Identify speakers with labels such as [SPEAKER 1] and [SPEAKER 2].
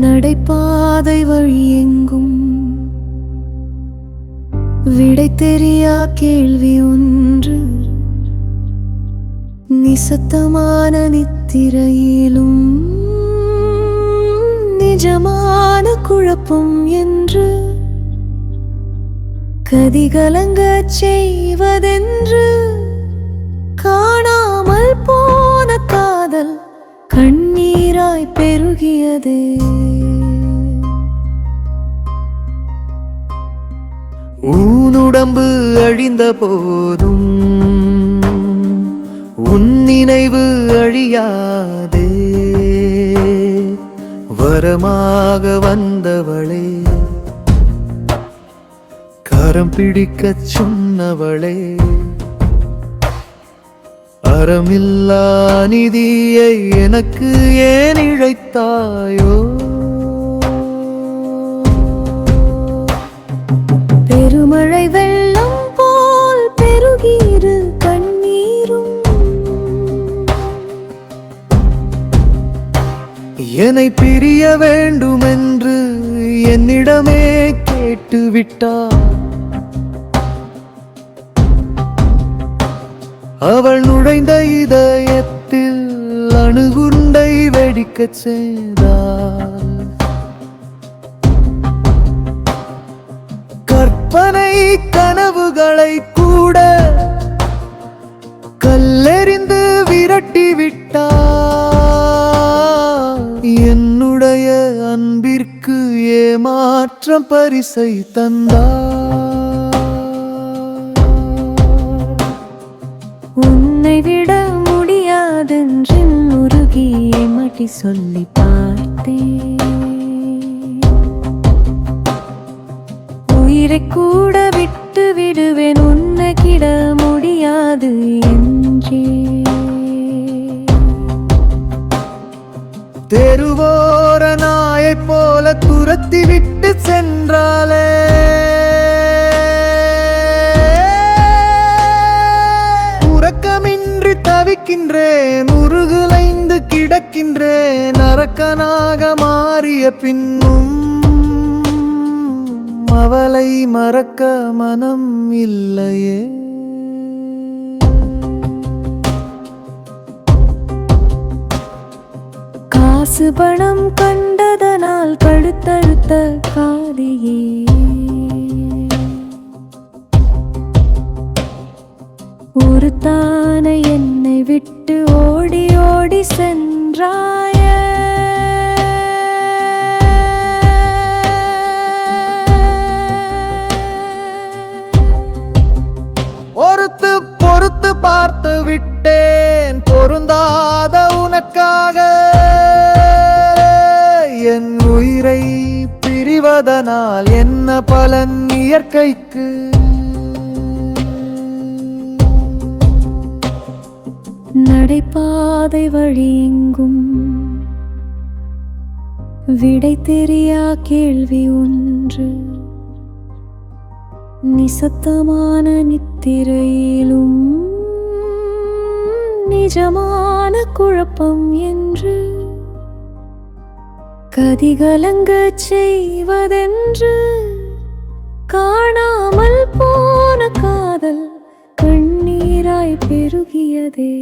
[SPEAKER 1] நடைபாதை வழியெங்கும் விடை தெரியா கேள்வி ஒன்று. நிசத்தமான நித்திரையிலும் நிஜமான குழப்பம் என்று. கதிகலங்க செய்வதென்று. காணாமல் போன காதல் கண்ணீராய் பெருகியதே.
[SPEAKER 2] ஊனுடம்பு அழிந்த போதும். உன் நினைவு அழியாதே. வரமாக வந்தவளே கரம் பிடிக்க சொன்னவளே அறமில்லா நிதியை எனக்கு ஏன் இழைத்தாயோ? என்னை பிரிய வேண்டுமென்று என்னிடமே கேட்டு விட்டார் அவள் நுழைந்த இதயத்தில் அணுகுண்டை வெடிக்கச் செய்தார். கற்பனை கனவுகளை கூட கல்லெறிந்து விரட்டி விட்டார் மாற்றம் பரிசை தந்தா
[SPEAKER 1] உன்னை விட முடியாதென்று உருகியை மாட்டி சொல்லி பார்த்தேன். உயிரை கூட விட்டு விடுவேன் உன்னை கிட முடியாது என்றே.
[SPEAKER 2] தெருவோ நாயைப் போல துரத்தி விட்டு சென்றாலே உறக்கமின்றி தவிக்கின்றேன் உருகுலைந்து கிடக்கின்றேன் அரக்கனாக மாறிய பின்னும் அவளை மறக்க மனம் இல்லையே.
[SPEAKER 1] காசு பணம் கண்டதனால் கழுத்தழுத்த காதியே. ஒரு தான என்னை விட்டு ஓடி ஓடி சென்றாய.
[SPEAKER 2] பொறுத்து பொறுத்து பார்த்து விட்டேன் பொருந்தாத உனக்காக உயிரை பிரிவதனால் என்ன பலன் இயற்கைக்கு?
[SPEAKER 1] நடைபாதை வழியெங்கும் விடை தெரியா கேள்வி ஒன்று. நிசத்தமான நித்திரையிலும் நிஜமான குழப்பம் என்று கதிகலங்க செய்வதென்று காணாமல் போன காதல் கண்ணீராய் பெருகியதே.